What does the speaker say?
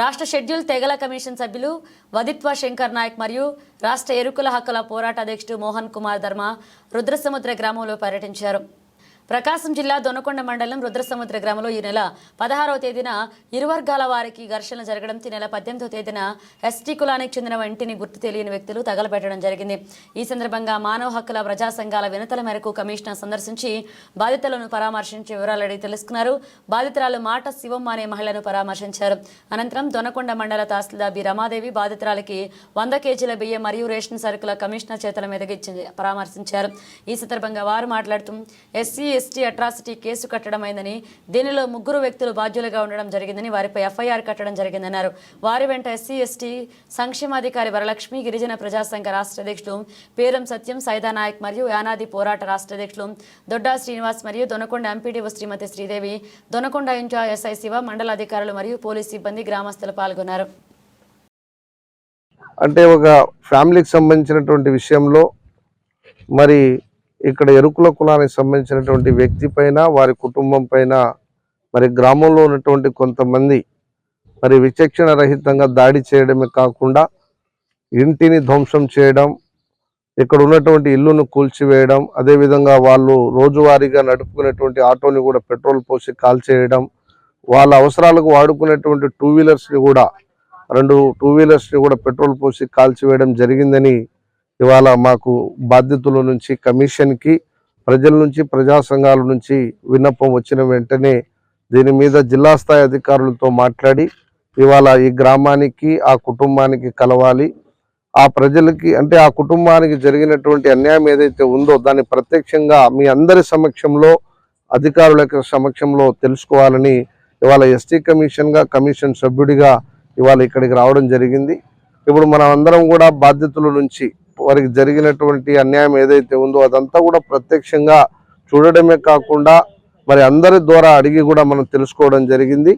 రాష్ట్ర షెడ్యూల్ తెగల కమిషన్ సభ్యులు వదిత్వ శంకర్ నాయక్ మరియు రాష్ట్ర ఎరుకుల హక్కుల పోరాట అధ్యక్షుడు మోహన్ కుమార్ ధర్మ రుద్రసముద్ర గ్రామంలో పర్యటించారు. ప్రకాశం జిల్లా దొనకొండ మండలం రుద్రసముద్ర గ్రామంలో ఈ నెల పదహారవ తేదీన ఇరు వర్గాల వారికి ఘర్షణ జరగడం ఈ నెల పద్దెనిమిదవ తేదీన ఎస్టీ కులానికి చెందిన ఇంటిని గుర్తు తెలియని వ్యక్తులు తగలబెట్టడం జరిగింది. ఈ సందర్భంగా మానవ హక్కుల ప్రజా సంఘాల వినతల మేరకు కమిషనర్ సందర్శించి బాధితులను పరామర్శించి వివరాలు అడిగి తెలుసుకున్నారు. బాధితురాలు మాట శివమ్మ అనే మహిళను పరామర్శించారు. అనంతరం దొనకొండ మండల తహసీల్దార్ బి రమాదేవి బాధితురాలకి వంద కేజీల బియ్యం మరియు రేషన్ సరుకుల కమిషనర్ చేతుల మీదకి ఇచ్చింది పరామర్శించారు. ఈ సందర్భంగా వారు మాట్లాడుతూ ఎస్సీ ఎస్టీ అట్రాసిటీ కేసు కట్టడమైందని దీనిలో ముగ్గురు వ్యక్తులు బాధ్యులుగా ఉండడం జరిగిందని వారిపై ఎఫ్ఐఆర్ కట్టడం జరిగిందన్నారు. వారి వెంట ఎస్సీ ఎస్టీ సంక్షేమాధికారి వరలక్ష్మి గిరిజన ప్రజాసంఘ రాష్ట్ర అధ్యక్షులు పేరం సత్యం సైదా నాయక్ మరియు యానాది పోరాట రాష్ట్ర అధ్యక్షులు దొడ్డా శ్రీనివాస్ మరియు Donakonda MPDO Shrimati Sridevi Donakonda incharge SI Siva మండల అధికారులు మరియు పోలీస్ సిబ్బంది గ్రామస్తులు పాల్గొన్నారు. అంటే ఒక ఫ్యామిలీకి సంబంధించినటువంటి విషయంలో మరి ఇక్కడ ఎరుకుల కులానికి సంబంధించినటువంటి వ్యక్తి పైన వారి కుటుంబం పైన మరి గ్రామంలో ఉన్నటువంటి కొంతమంది మరి విచక్షణ రహితంగా దాడి చేయడమే కాకుండా ఇంటిని ధ్వంసం చేయడం ఇక్కడ ఉన్నటువంటి ఇల్లును కూల్చివేయడం అదేవిధంగా వాళ్ళు రోజువారీగా నడుపుకునేటువంటి ఆటోని కూడా పెట్రోల్ పోసి కాల్చేయడం వాళ్ళ అవసరాలకు వాడుకునేటువంటి టూ వీలర్స్ని కూడా రెండు టూ వీలర్స్ని కూడా పెట్రోల్ పోసి కాల్చివేయడం జరిగిందని ఇవాళ మాకు బాధ్యతల నుంచి కమిషన్కి ప్రజల నుంచి ప్రజా సంఘాల నుంచి విన్నపం వచ్చిన వెంటనే దీని మీద జిల్లా స్థాయి అధికారులతో మాట్లాడి ఇవాళ ఈ గ్రామానికి ఆ కుటుంబానికి కలవాలి. ఆ ప్రజలకి అంటే ఆ కుటుంబానికి జరిగినటువంటి అన్యాయం ఏదైతే ఉందో దాన్ని ప్రత్యక్షంగా మీ అందరి సమక్షంలో అధికారుల యొక్క సమక్షంలో తెలుసుకోవాలని ఇవాళ ఎస్టీ కమిషన్గా కమిషన్ సభ్యుడిగా ఇవాళ ఇక్కడికి రావడం జరిగింది. ఇప్పుడు మనం అందరం కూడా బాధ్యతల నుంచి వారికి జరిగినటువంటి అన్యాయం ఏదైతే ఉందో అదంతా కూడా ప్రత్యక్షంగా చూడడమే కాకుండా మరి అందరి ద్వారా అడిగి కూడా మనం తెలుసుకోవడం జరిగింది.